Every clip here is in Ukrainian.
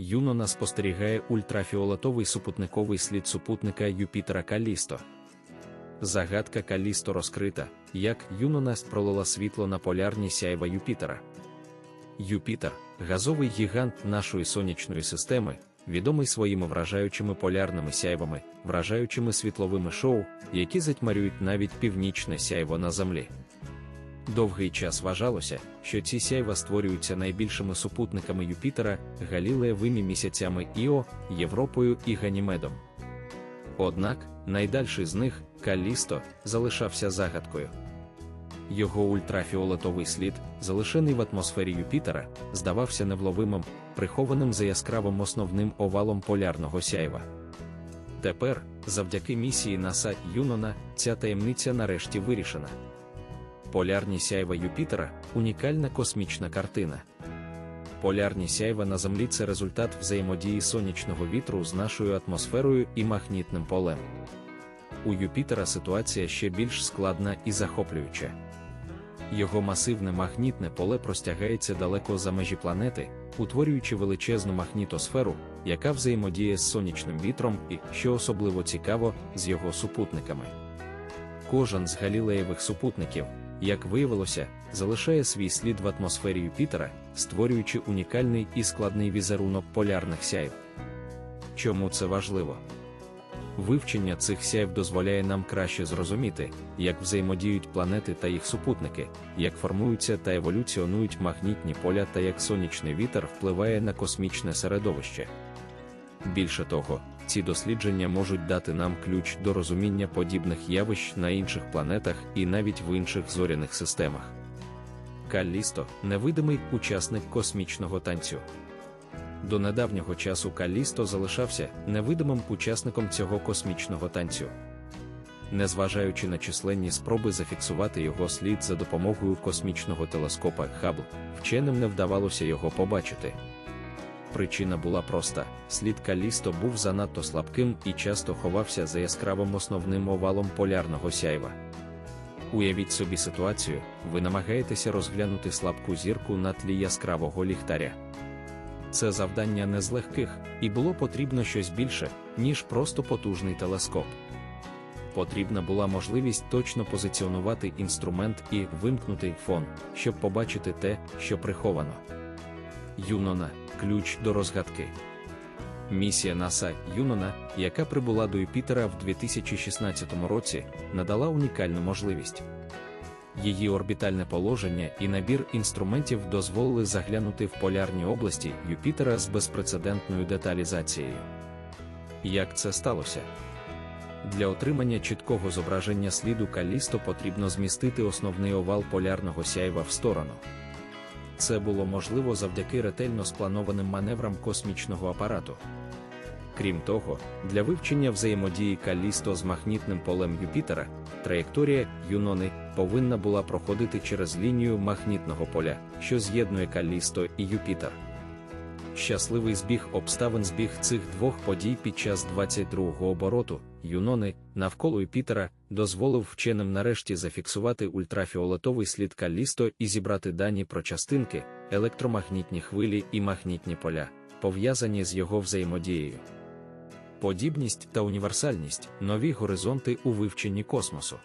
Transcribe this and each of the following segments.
Юнона спостерігає ультрафіолетовий супутниковий слід супутника Юпітера Калісто. Загадка Калісто розкрита, як Юнона пролила світло на полярні сяйва Юпітера. Юпітер газовий гігант нашої сонячної системи, відомий своїми вражаючими полярними сяйвами, вражаючими світловими шоу, які затьмарюють навіть північне сяйво на землі. Довгий час вважалося, що ці сяйва створюються найбільшими супутниками Юпітера, галілеєвими місяцями Іо, Європою і Ганімедом. Однак найдальший з них, Калісто, залишався загадкою. Його ультрафіолетовий слід, залишений в атмосфері Юпітера, здавався невловимим, прихованим за яскравим основним овалом полярного сяйва. Тепер, завдяки місії НАСА Юнона, ця таємниця нарешті вирішена. Полярні сяйва Юпітера унікальна космічна картина. Полярні сяйва на Землі це результат взаємодії сонячного вітру з нашою атмосферою і магнітним полем. У Юпітера ситуація ще більш складна і захоплююча. Його масивне магнітне поле простягається далеко за межі планети, утворюючи величезну магнітосферу, яка взаємодіє з сонячним вітром і, що особливо цікаво, з його супутниками. Кожен з галілеєвих супутників, як виявилося, залишає свій слід в атмосфері Юпітера, створюючи унікальний і складний візерунок полярних сяйв. Чому це важливо? Вивчення цих сяйв дозволяє нам краще зрозуміти, як взаємодіють планети та їх супутники, як формуються та еволюціонують магнітні поля та як сонячний вітер впливає на космічне середовище. Більше того, ці дослідження можуть дати нам ключ до розуміння подібних явищ на інших планетах і навіть в інших зоряних системах. Каллісто невидимий учасник космічного танцю. До недавнього часу Калісто залишався невидимим учасником цього космічного танцю. Незважаючи на численні спроби зафіксувати його слід за допомогою космічного телескопа Хаббл, вченим не вдавалося його побачити. Причина була проста: слід Калісто був занадто слабким і часто ховався за яскравим основним овалом полярного сяйва. Уявіть собі ситуацію, ви намагаєтеся розглянути слабку зірку на тлі яскравого ліхтаря. Це завдання не з легких, і було потрібно щось більше, ніж просто потужний телескоп. Потрібна була можливість точно позиціонувати інструмент і вимкнути фон, щоб побачити те, що приховано. Юнона ключ до розгадки. Місія НАСА Юнона, яка прибула до Юпітера в 2016 році, надала унікальну можливість. Її орбітальне положення і набір інструментів дозволили заглянути в полярні області Юпітера з безпрецедентною деталізацією. Як це сталося? Для отримання чіткого зображення сліду Калісто потрібно змістити основний овал полярного сяйва в сторону. Це було можливо завдяки ретельно спланованим маневрам космічного апарату. Крім того, для вивчення взаємодії Калісто з магнітним полем Юпітера, траєкторія Юнони повинна була проходити через лінію магнітного поля, що з'єднує Калісто і Юпітер. Щасливий збіг обставин збіг цих двох подій під час 22-го обороту Юнони навколо Юпітера дозволив вченим нарешті зафіксувати ультрафіолетовий слід Калісто і зібрати дані про частинки, електромагнітні хвилі і магнітні поля, пов'язані з його взаємодією. Подібність та універсальність нові горизонти у вивченні космосу.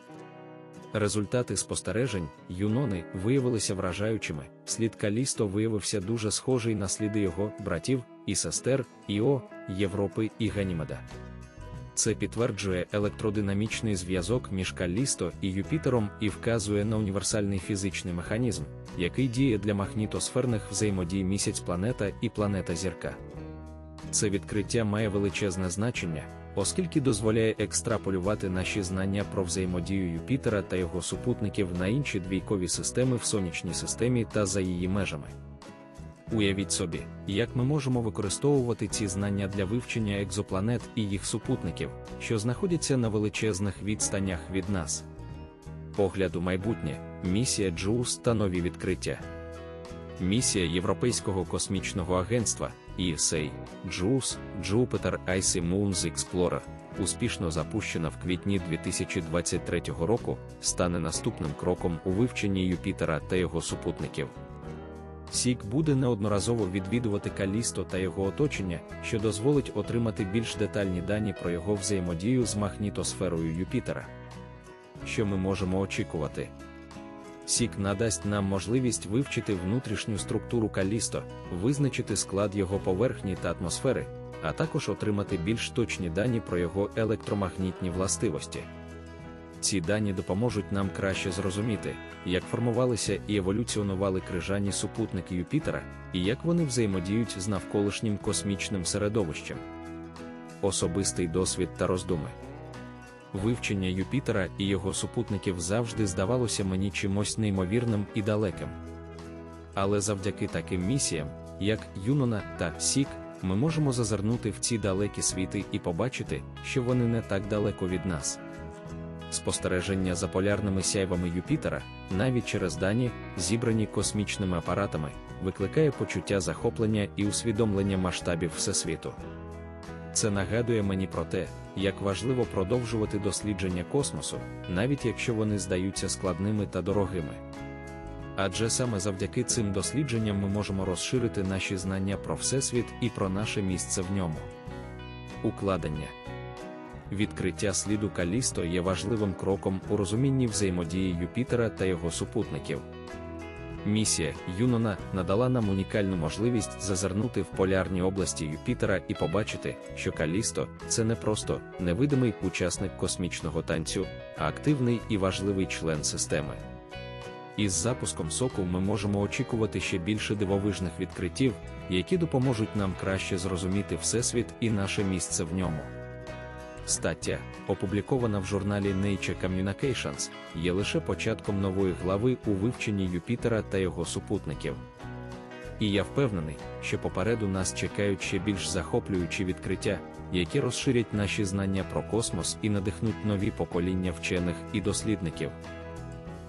Результати спостережень Юнони виявилися вражаючими. Слід Калісто виявився дуже схожий на сліди його братів і сестер Іо, Європи і Ганімеда. Це підтверджує електродинамічний зв'язок між Калісто і Юпітером і вказує на універсальний фізичний механізм, який діє для магнітосферних взаємодій місяць планета і планета Зірка. Це відкриття має величезне значення, оскільки дозволяє екстраполювати наші знання про взаємодію Юпітера та його супутників на інші двійкові системи в сонячній системі та за її межами. Уявіть собі, як ми можемо використовувати ці знання для вивчення екзопланет і їх супутників, що знаходяться на величезних відстанях від нас. Погляд у майбутнє, місія Джус та нові відкриття. Місія Європейського космічного агентства ESA, JUICE, Jupiter Icy Moons Explorer, успішно запущена в квітні 2023 року, стане наступним кроком у вивченні Юпітера та його супутників. Сік буде неодноразово відвідувати Калісто та його оточення, що дозволить отримати більш детальні дані про його взаємодію з магнітосферою Юпітера. Що ми можемо очікувати? Сік надасть нам можливість вивчити внутрішню структуру Калісто, визначити склад його поверхні та атмосфери, а також отримати більш точні дані про його електромагнітні властивості. Ці дані допоможуть нам краще зрозуміти, як формувалися і еволюціонували крижані супутники Юпітера, і як вони взаємодіють з навколишнім космічним середовищем. Особистий досвід та роздуми. Вивчення Юпітера і його супутників завжди здавалося мені чимось неймовірним і далеким. Але завдяки таким місіям, як Юнона та Сік, ми можемо зазирнути в ці далекі світи і побачити, що вони не так далеко від нас. Спостереження за полярними сяйвами Юпітера, навіть через дані, зібрані космічними апаратами, викликає почуття захоплення і усвідомлення масштабів Всесвіту. Це нагадує мені про те, як важливо продовжувати дослідження космосу, навіть якщо вони здаються складними та дорогими. Адже саме завдяки цим дослідженням ми можемо розширити наші знання про Всесвіт і про наше місце в ньому. Укладення Відкриття сліду Калісто є важливим кроком у розумінні взаємодії Юпітера та його супутників. Місія Юнона надала нам унікальну можливість зазирнути в полярні області Юпітера і побачити, що Калісто це не просто невидимий учасник космічного танцю, а активний і важливий член системи. Із запуском соку ми можемо очікувати ще більше дивовижних відкриттів, які допоможуть нам краще зрозуміти Всесвіт і наше місце в ньому. Стаття, опублікована в журналі Nature Communications, є лише початком нової глави у вивченні Юпітера та його супутників. І я впевнений, що попереду нас чекають ще більш захоплюючі відкриття, які розширять наші знання про космос і надихнуть нові покоління вчених і дослідників.